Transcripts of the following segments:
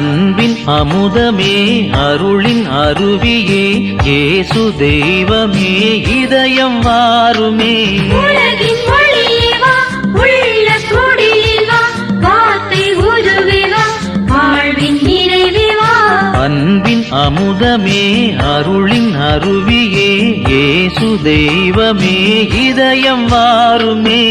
அன்பின் அமுதமே அருளின் அருவியே இயேசு தெய்வமே இதயம் வாருமே. அன்பின் அமுதமே அருளின் அருவியே இயேசு தெய்வமே இதயம் வாருமே.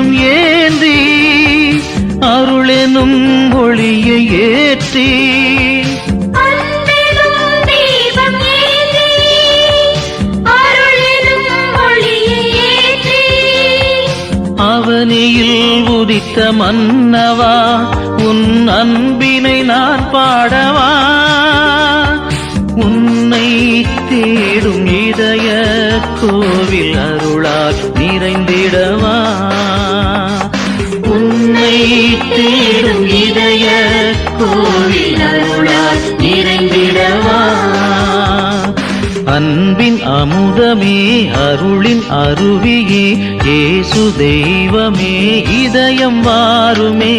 தீபம் ஏந்தி அருளெனும் ஒளியை ஏற்றி அவனியில் உதித்த மன்னவா உன் அன்பினை நான் பாடவா? உன்னை தேடும் இதய கோவில் அருளால் நிறைந்திடவா? கோவில் அருளால் நிறைந்திடவா? அன்பின் அமுதமே அருளின் அருவியே ஏசு தெய்வமே இதயம் வாருமே.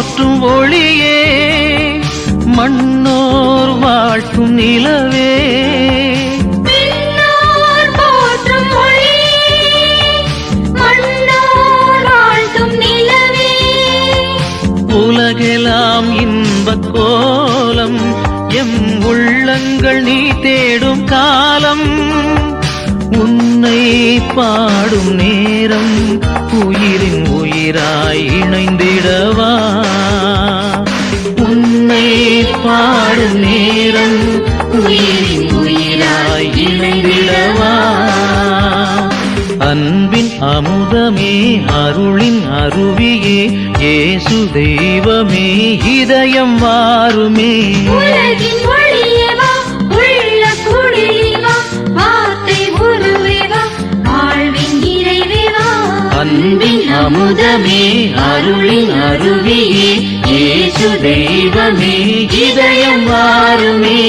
போற்றும் ஒளியே மண்ணோர் வாழ்த்தும் நிலவே. உலகெல்லாம் இன்பக் கோலம் எம் உள்ளங்கள் நீ தேடும் காலம் உன்னை பாடும் நேரம். பாடும் நேரம் உயிரின் உயிராய் இணைந்திடவா? அன்பின் அமுதமே அருளின் அருவியே இயேசு தெய்வமே இதயம் வா அன்பின் அமுதமே அருளின் அருவியே இயேசு தெய்வமே இதயம் வாருமே.